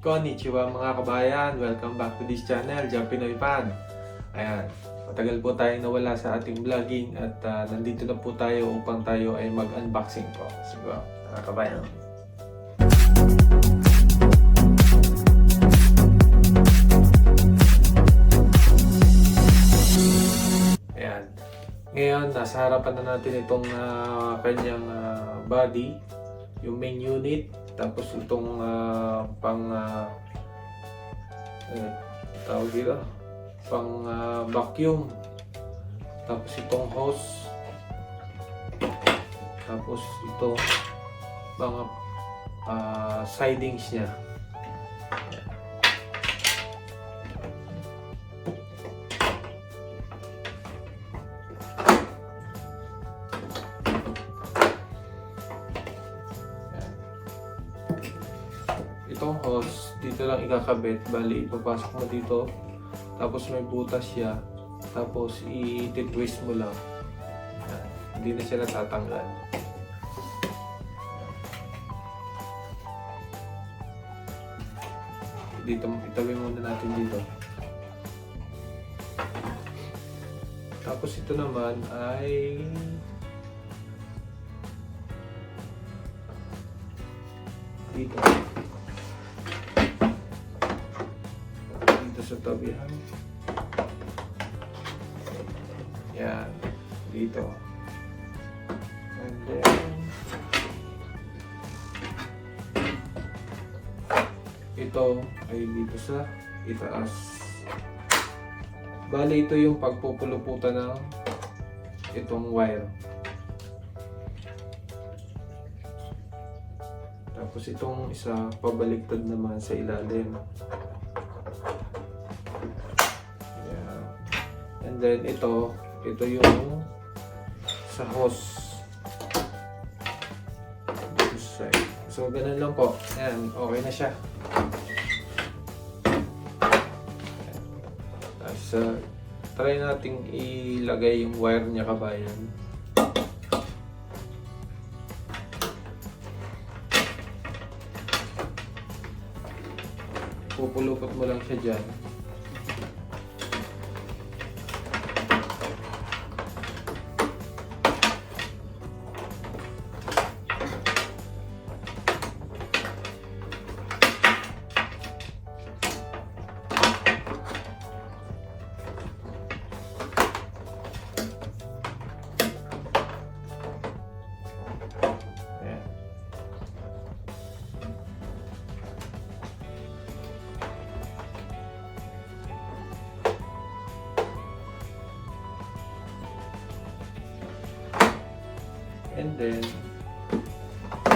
Konnichiwa mga kabayan! Welcome back to this channel, Jam Pinoy Fan. Ayan, matagal po tayong nawala sa ating vlogging at ah, nandito na po tayo upang tayo ay mag-unboxing po. Sige mga kabayan. Ayan. Ngayon, nasa harapan na natin itong ah, kanyang ah, body, yung main unit, tapos itong ah, pang ah, eh, tawag dito, pang ah, vacuum, tapos itong hose, tapos ito, mga ah, sidings niya. Dito lang ikakabit. Bali, ipapasok mo dito. Tapos may butas siya. Tapos i-twist mo lang. Ayan. Hindi na siya natatanggal. Dito, itabi muna natin dito. Tapos ito naman ay dito. Sa tabihan. Yan. Dito. And then, ito ay dito sa itaas. Bali, ito yung pagpupuluputan ng itong wire. Tapos itong isa pabaliktad naman sa ilalim. And then ito, ito yung sa hose. So ganun lang po. Ayan, okay na siya. Tapos uh, try nating ilagay yung wire niya kabayan. pupulupot mo lang siya dyan. Then,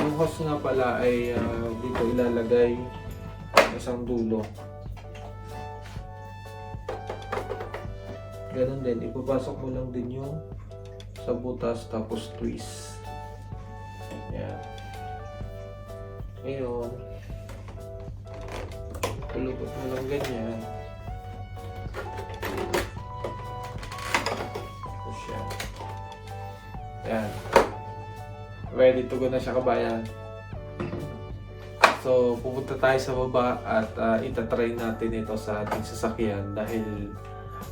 yung hose nga pala ay ah, dito ilalagay sa isang dulo. Ganon din, ipapasok mo lang din yung sa butas tapos twist. Yan. Ngayon, pulupot mo lang ganyan. Tapos yan. Yan. Ready to go na siya kabayan. So, pupunta tayo sa baba at uh, itatry natin ito sa ating sasakyan dahil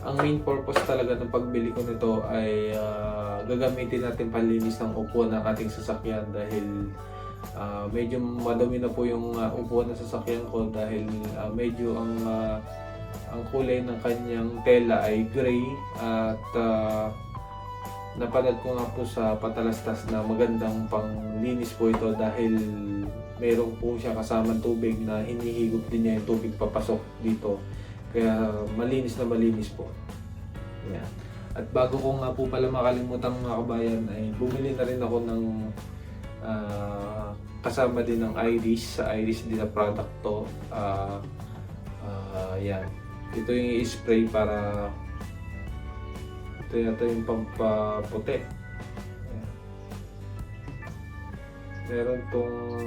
ang main purpose talaga ng pagbili ko nito ay ah, gagamitin natin panlinis ng upuan ng ating sasakyan dahil ah, medyo madumi na po yung ah, upuan ng sasakyan ko dahil ah, medyo ang ah, ang kulay ng kanyang tela ay gray at ah, napanood ko nga po sa patalastas na magandang panglinis po ito dahil mayroon po siya kasamang tubig na hinihigop din niya yung tubig papasok dito. Kaya malinis na malinis po. Yan. At bago ko nga po pala makalimutan mga kabayan ay bumili na rin ako ng ah, kasama din ng Iris. Sa Iris din na product to. Ah, ah, yan. Ito yung i-spray para ito yata yung pampaputi. Ayan. Meron tong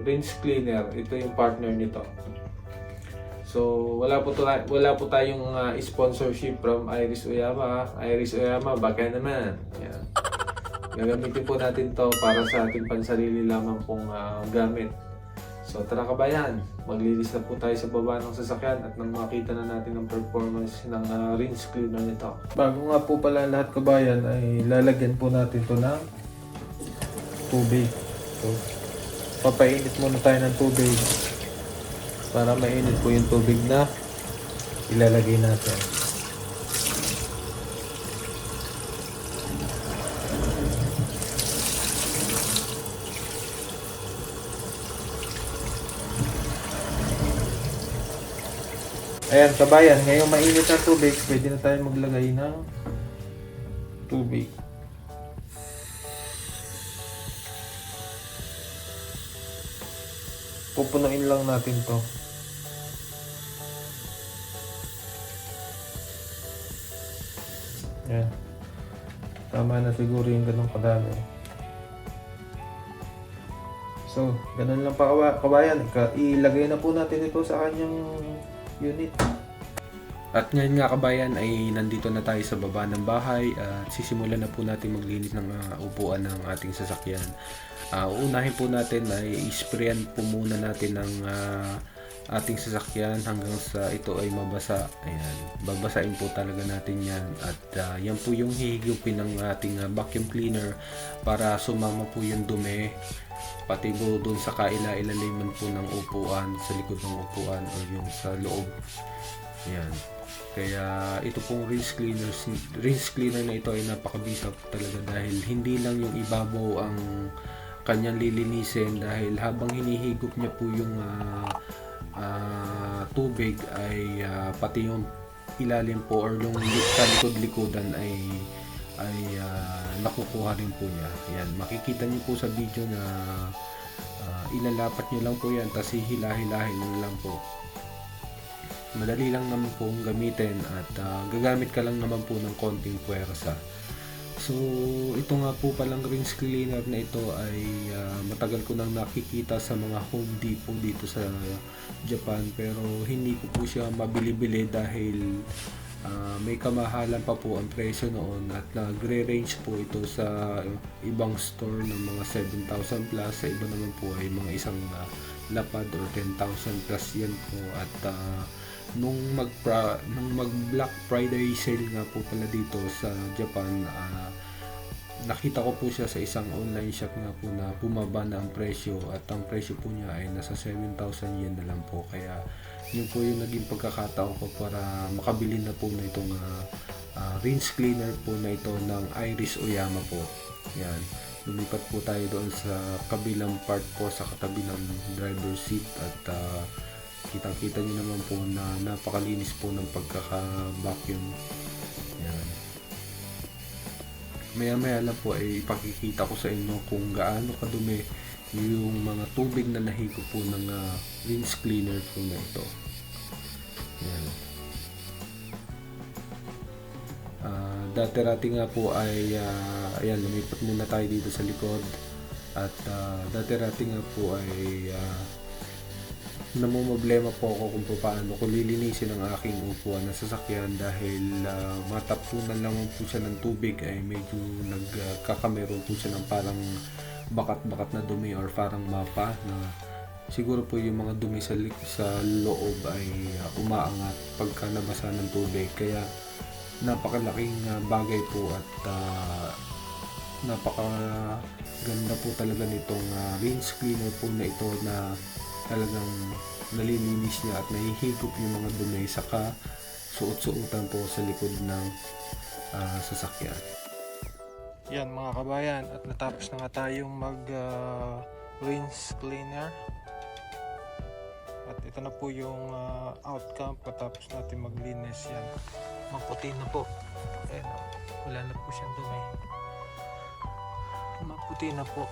rinse cleaner. Ito yung partner nito. So, wala po, ta- wala po tayong ah, sponsorship from Iris Oyama. Iris Oyama, baka naman. Yan. Gagamitin po natin to para sa ating pansarili lamang pong ah, gamit. So tara kabayan, maglinis na po tayo sa baba ng sasakyan at nang makita na natin ang performance ng uh, rinse cleaner nito. Bago nga po pala lahat kabayan ay lalagyan po natin to ng tubig. So, papainit muna tayo ng tubig para mainit po yung tubig na ilalagay natin. Ayan, kabayan, ngayong mainit na tubig, pwede na tayo maglagay ng tubig. Pupunuin lang natin to. Yan. Tama na siguro yung ganun kadami. So, ganun lang pa kabayan. Ilagay na po natin ito sa kanyang unit. At ngayon nga kabayan ay nandito na tayo sa baba ng bahay at sisimulan na po natin maglinis ng ah, upuan ng ating sasakyan. Ah, uunahin po natin ay isprayan po muna natin ng ah, ating sasakyan hanggang sa ito ay mabasa. Ayan, babasain po talaga natin yan at ah, yan po yung hihigupin ng ating ah, vacuum cleaner para sumama po yung dumi pati po dun sa kaila-ilaliman po ng upuan sa likod ng upuan o yung sa loob. Yan. Kaya ito pong rinse cleaner, rinse cleaner na ito ay napakabisa talaga dahil hindi lang yung ibabaw ang kanyang lilinisin dahil habang hinihigop niya po yung ah, ah, tubig ay ah, pati yung ilalim po or yung li- sa likod-likodan ay ay ah, nakukuha rin po niya. Yan, makikita niyo po sa video na ah, ilalapat niyo lang po yan tapos hihila-hilahin lang po madali lang naman po gamitin at ah, gagamit ka lang naman po ng konting puwersa. So, ito nga po palang rinse cleaner na ito ay ah, matagal ko nang nakikita sa mga Home Depot dito sa Japan. Pero hindi ko po siya mabili-bili dahil ah, may kamahalan pa po ang presyo noon at nagre-range po ito sa ibang store ng mga 7,000 plus. Sa iba naman po ay mga isang ah, lapad or 10,000 plus yan po. At ah, nung mag nung mag Black Friday sale nga po pala dito sa Japan ah, nakita ko po siya sa isang online shop nga po na bumaba na ang presyo at ang presyo po niya ay nasa 7,000 yen na lang po. Kaya yun po yung naging pagkakataon ko para makabili na po na itong ah, ah, rinse cleaner po na ito ng Iris Oyama po. Yan. Lumipat po tayo doon sa kabilang part po sa katabi ng driver seat at ah, kitang-kita niyo naman po na napakalinis po ng pagkaka-vacuum. Yan. Maya-maya lang po ay ipakikita ko sa inyo kung gaano kadumi yung mga tubig na nahigo po ng ah, rinse cleaner po na ito. Yan. Ah, dati-rati nga po ay ah, ayan, lumipat muna tayo dito sa likod at uh, dati-rati nga po ay ah, namumblema po ako kung paano ko lilinisin ang aking upuan na sasakyan dahil uh, matapunan lang po siya ng tubig ay medyo nagkakamero po siya ng parang bakat-bakat na dumi or parang mapa na siguro po yung mga dumi sa, sa loob ay uh, umaangat pagka nabasa ng tubig. Kaya napakalaking uh, bagay po at uh, napaka ganda po talaga nitong uh, rinse cleaner po na ito na talagang nalilinis niya at nahihigop yung mga dumi saka suot-suotan po sa likod ng ah, sasakyan. Yan mga kabayan at natapos na nga tayong mag ah, rinse cleaner. At ito na po yung ah, outcome. Patapos natin maglinis yan. Maputi na po. Ayan, oh. wala na po siyang dumi. Maputi na po.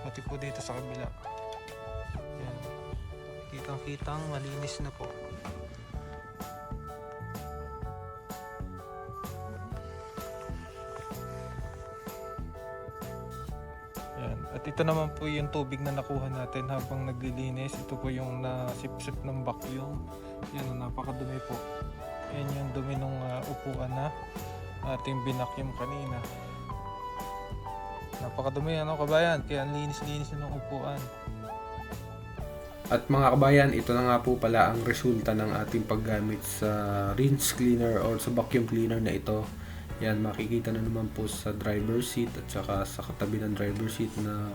Pati po dito sa kabila kitang malinis na po Yan. At ito naman po yung tubig na nakuha natin habang naglilinis. Ito po yung nasipsip ng vacuum. Yan, napakadumi po. Yan yung dumi ng upuan na ating binakyum kanina. Napakadumi ano kabayan, kaya linis-linis ng upuan. At mga kabayan, ito na nga po pala ang resulta ng ating paggamit sa rinse cleaner or sa vacuum cleaner na ito. Yan, makikita na naman po sa driver seat at saka sa katabi ng driver seat na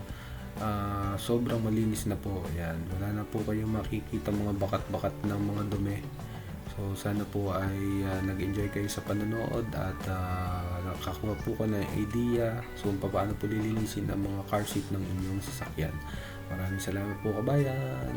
ah, sobrang malinis na po. Yan, wala na po kayong makikita mga bakat-bakat ng mga dumi. So sana po ay ah, nag-enjoy kayo sa panonood at ah, nakakuha po ka ng idea so paano po lilinisin ang mga car seat ng inyong sasakyan. Maraming salamat po kabayan.